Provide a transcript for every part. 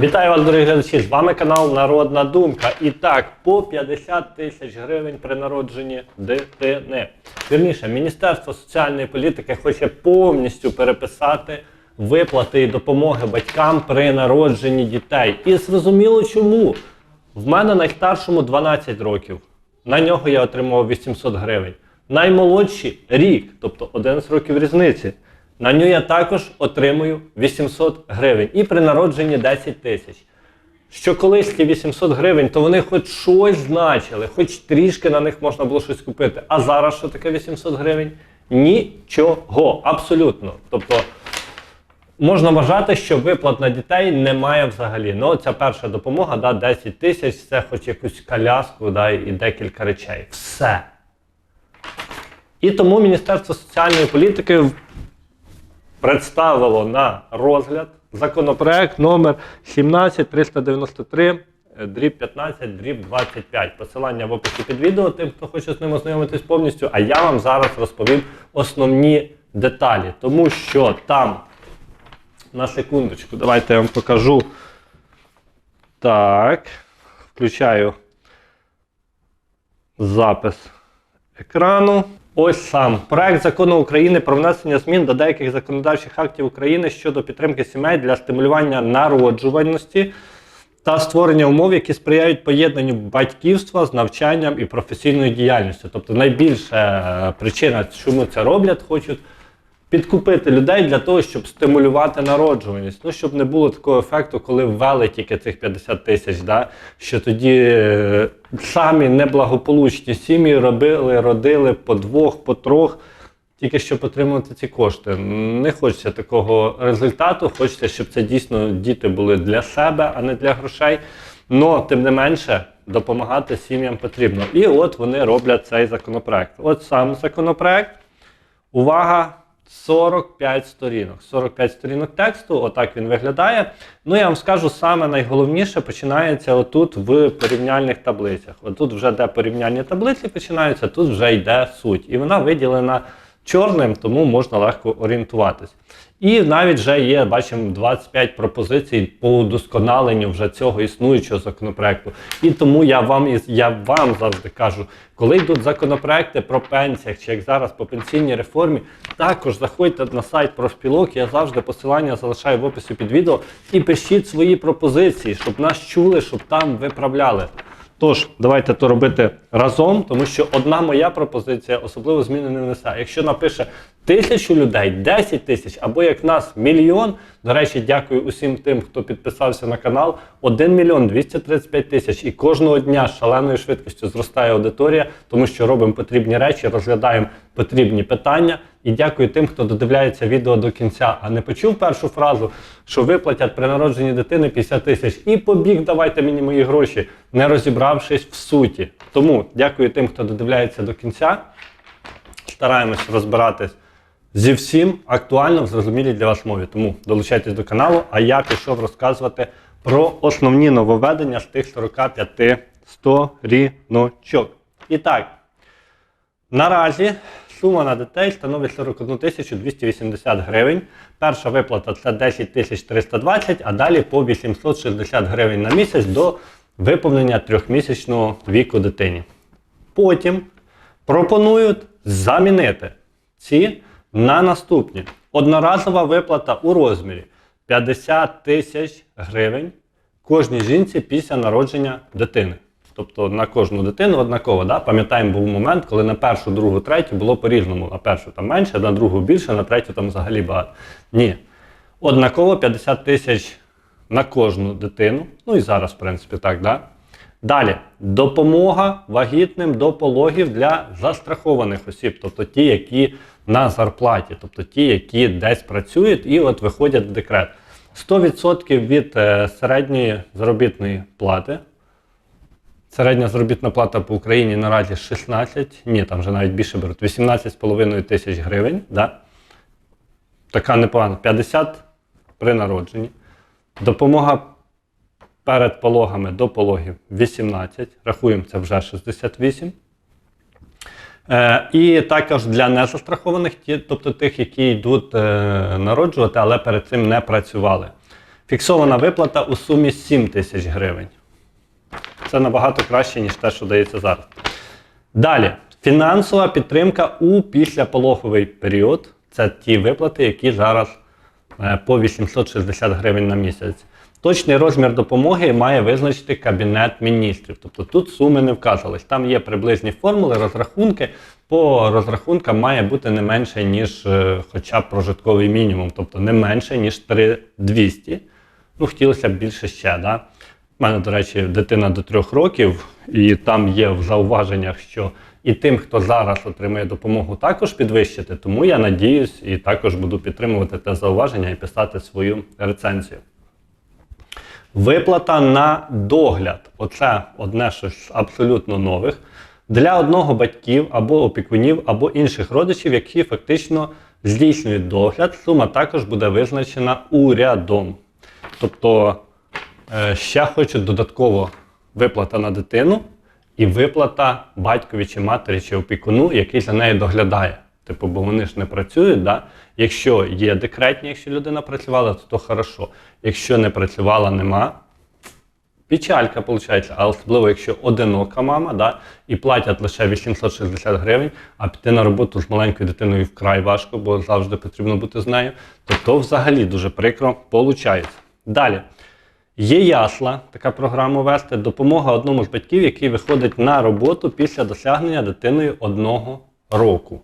Вітаю вас, дорогі глядачі! З вами канал Народна Думка. І так, по 50 тисяч гривень при народженні дитини. Вірніше, Міністерство соціальної політики хоче повністю переписати виплати і допомоги батькам при народженні дітей. І зрозуміло чому. В мене найстаршому 12 років. На нього я отримував 800 гривень. Наймолодші рік, тобто 11 років різниці. На нього я також отримую 800 гривень. І при народженні 10 тисяч. Що колись ті 800 гривень, то вони хоч щось значили, хоч трішки на них можна було щось купити. А зараз що таке 800 гривень? Нічого. Абсолютно. Тобто можна вважати, що виплат на дітей немає взагалі. Ну, ця перша допомога, да, 10 тисяч, це хоч якусь коляску да, і декілька речей. Все. І тому Міністерство соціальної політики представило на розгляд законопроект номер 17393 е, дріб 15, дріб 25. Посилання в описі під відео, тим, хто хоче з ним ознайомитись повністю. А я вам зараз розповім основні деталі, тому що там, на секундочку, давайте я вам покажу. Так, включаю запис екрану. Ось сам проект закону України про внесення змін до деяких законодавчих актів України щодо підтримки сімей для стимулювання народжуваності та створення умов, які сприяють поєднанню батьківства з навчанням і професійною діяльністю. Тобто найбільша е, причина, чому це роблять, хочуть підкупити людей для того, щоб стимулювати народжуваність. Ну, щоб не було такого ефекту, коли ввели тільки цих 50 тисяч, да? що тоді е, самі неблагополучні сім'ї робили, родили по двох, по трьох, тільки щоб отримати ці кошти. Не хочеться такого результату, хочеться, щоб це дійсно діти були для себе, а не для грошей. Но, тим не менше, допомагати сім'ям потрібно. І от вони роблять цей законопроект. От сам законопроект. Увага! 45 сторінок. 45 сторінок тексту, отак він виглядає. Ну, я вам скажу, саме найголовніше починається отут в порівняльних таблицях. Отут вже де порівняльні таблиці починаються, тут вже йде суть. І вона виділена чорним, тому можна легко орієнтуватись. І навіть вже є, бачимо, 25 пропозицій по удосконаленню вже цього існуючого законопроекту. І тому я вам я вам завжди кажу, коли йдуть законопроекти про пенсіях, чи як зараз по пенсійній реформі, також заходьте на сайт профспілок, я завжди посилання залишаю в описі під відео і пишіть свої пропозиції, щоб нас чули, щоб там виправляли. Тож, давайте то робити разом, тому що одна моя пропозиція особливо зміни не несе. Якщо напише тисячу людей, 10 тисяч, або як нас мільйон. До речі, дякую усім тим, хто підписався на канал. 1 мільйон 235 тисяч. І кожного дня з шаленою швидкістю зростає аудиторія, тому що робимо потрібні речі, розглядаємо потрібні питання. І дякую тим, хто додивляється відео до кінця, а не почув першу фразу, що виплатять при народженні дитини 50 тисяч. І побіг, давайте мені мої гроші, не розібравшись в суті. Тому дякую тим, хто додивляється до кінця. Стараємось розбиратись зі всім актуально в зрозумілій для вас мові. Тому долучайтесь до каналу, а я пішов розказувати про основні нововведення з тих 45 сторіночок. І так, Наразі сума на дітей становить 41 280 гривень. Перша виплата це 10 320, а далі по 860 гривень на місяць до виповнення трьохмісячного віку дитині. Потім пропонують замінити ці на наступні. Одноразова виплата у розмірі 50 тисяч гривень кожній жінці після народження дитини. Тобто на кожну дитину однаково. Да? Пам'ятаємо, був момент, коли на першу, другу, третю було по-різному. На першу там менше, на другу більше, на третю там взагалі багато. Ні. Однаково 50 тисяч на кожну дитину. Ну і зараз, в принципі, так, да? Далі, допомога вагітним до пологів для застрахованих осіб, тобто ті, які на зарплаті, тобто ті, які десь працюють і от виходять в декрет. 100% від е, середньої заробітної плати. Середня заробітна плата по Україні наразі 16, ні, там вже навіть більше беруть, 18,5 тисяч гривень. Да? Така непогана. 50 при народженні. Допомога перед пологами до пологів 18. Рахуємо, це вже 68. Е, і також для незастрахованих, тобто тих, які йдуть е, народжувати, але перед цим не працювали. Фіксована виплата у сумі 7 тисяч гривень. Це набагато краще, ніж те, що дається зараз. Далі, фінансова підтримка у післяпологовий період. Це ті виплати, які зараз е, по 860 гривень на місяць. Точний розмір допомоги має визначити Кабінет міністрів. Тобто тут суми не вказались. Там є приблизні формули, розрахунки. По розрахункам має бути не менше, ніж е, хоча б прожитковий мінімум, тобто не менше, ніж 3200. Ну, хотілося б більше ще. Да? У мене, до речі, дитина до трьох років, і там є в зауваженнях, що і тим, хто зараз отримує допомогу, також підвищити. Тому я надіюсь і також буду підтримувати те зауваження і писати свою рецензію. Виплата на догляд. Оце одне щось абсолютно нових. Для одного батьків або опікунів, або інших родичів, які фактично здійснюють догляд, сума також буде визначена урядом. Тобто ще хочуть додатково виплата на дитину і виплата батькові чи матері чи опікуну, який за нею доглядає. Типу, бо вони ж не працюють. Да? Якщо є декретні, якщо людина працювала, то, то хорошо. Якщо не працювала, нема. Печалька, виходить, а особливо, якщо одинока мама, да, і платять лише 860 гривень, а піти на роботу з маленькою дитиною вкрай важко, бо завжди потрібно бути з нею, то то взагалі дуже прикро виходить. Далі. Є ясла, така програма вести, допомога одному з батьків, який виходить на роботу після досягнення дитиною одного року.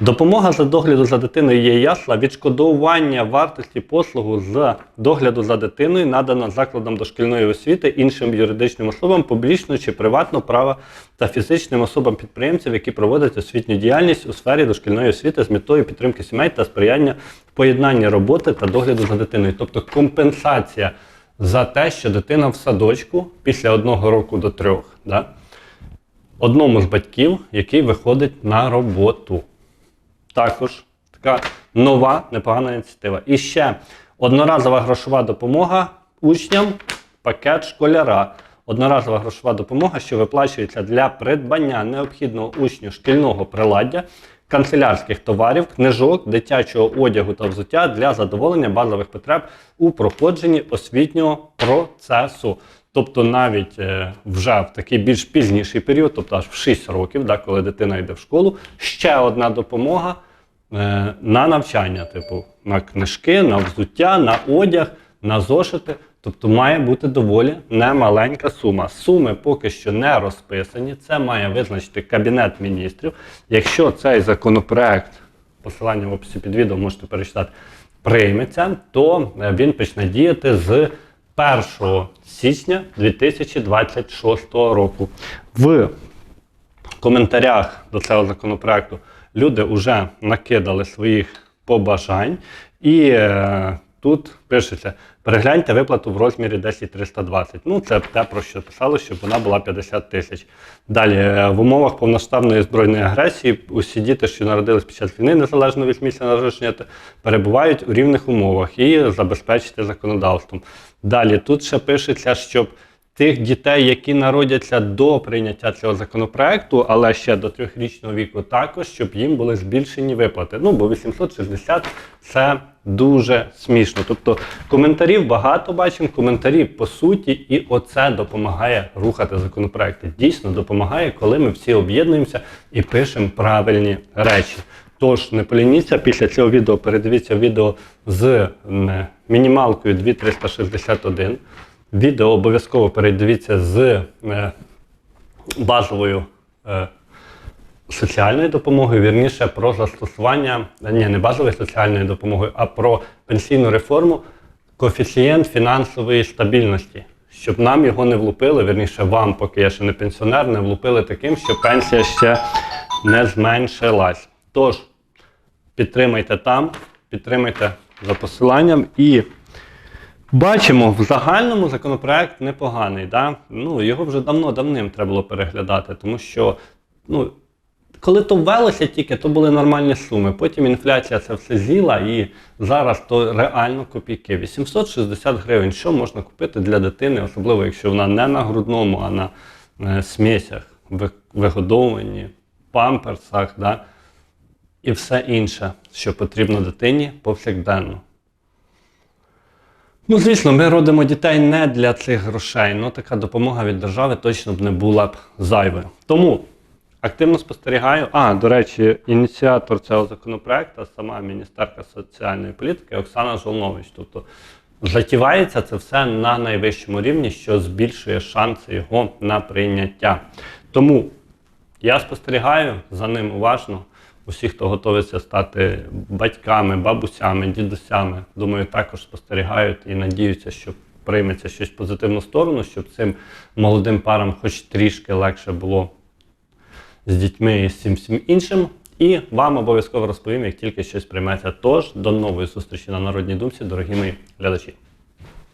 Допомога за догляду за дитиною є ясла, відшкодування вартості послугу з догляду за дитиною надано закладам дошкільної освіти іншим юридичним особам публічного чи приватного права та фізичним особам підприємців, які проводять освітню діяльність у сфері дошкільної освіти з метою підтримки сімей та сприяння в поєднанні роботи та догляду за дитиною. Тобто компенсація за те, що дитина в садочку після одного року до трьох, да, одному з батьків, який виходить на роботу. Також така нова непогана ініціатива. І ще одноразова грошова допомога учням, пакет школяра. Одноразова грошова допомога, що виплачується для придбання необхідного учню шкільного приладдя, канцелярських товарів, книжок, дитячого одягу та взуття для задоволення базових потреб у проходженні освітнього процесу. Тобто навіть е, вже в такий більш пізніший період, тобто аж в 6 років, да, коли дитина йде в школу, ще одна допомога е, на навчання, типу на книжки, на взуття, на одяг, на зошити. Тобто має бути доволі немаленька сума. Суми поки що не розписані. Це має визначити Кабінет міністрів. Якщо цей законопроект, посилання в описі під відео можете перечитати, прийметься, то е, він почне діяти з 1 січня 2026 року. В коментарях до цього законопроекту люди вже накидали своїх побажань, і е, тут пишеться: перегляньте виплату в розмірі 10320. Ну, це те, про що писали, щоб вона була 50 тисяч. Далі, е, в умовах повноштабної збройної агресії, усі діти, що народились під час війни, незалежно від місця народження, перебувають у рівних умовах і забезпечити законодавством. Далі тут ще пишеться, щоб тих дітей, які народяться до прийняття цього законопроекту, але ще до трьохрічного віку, також щоб їм були збільшені виплати. Ну бо 860 це дуже смішно. Тобто коментарів багато бачимо, коментарі по суті, і оце допомагає рухати законопроекти. Дійсно допомагає, коли ми всі об'єднуємося і пишемо правильні речі. Тож не полініться після цього відео, передивіться відео з мінімалкою 2361. Відео обов'язково передивіться з е, базовою е, соціальною допомогою, вірніше про застосування, ні, не базової соціальної допомоги, а про пенсійну реформу, коефіцієнт фінансової стабільності. Щоб нам його не влупили, вірніше вам, поки я ще не пенсіонер, не влупили таким, що пенсія ще не зменшилась. Тож, підтримайте там, підтримайте за посиланням і бачимо, в загальному законопроект непоганий. Да? Ну, його вже давно давним треба було переглядати, тому що ну, коли то ввелося тільки, то були нормальні суми. Потім інфляція це все з'їла, і зараз то реально копійки. 860 гривень. Що можна купити для дитини, особливо якщо вона не на грудному, а на е, смісях, ви- вигодовуванні, памперсах, да? і все інше, що потрібно дитині повсякденно. Ну, звісно, ми родимо дітей не для цих грошей, але така допомога від держави точно б не була б зайвою. Тому активно спостерігаю. А, до речі, ініціатор цього законопроекту, сама міністерка соціальної політики Оксана Жолнович. Тобто затівається це все на найвищому рівні, що збільшує шанси його на прийняття. Тому я спостерігаю за ним уважно. Усі, хто готується стати батьками, бабусями, дідусями, думаю, також спостерігають і надіються, що прийметься щось позитивну сторону, щоб цим молодим парам хоч трішки легше було з дітьми і цим всім іншим. І вам обов'язково розповім, як тільки щось прийметься. Тож до нової зустрічі на народній думці, дорогі мої глядачі.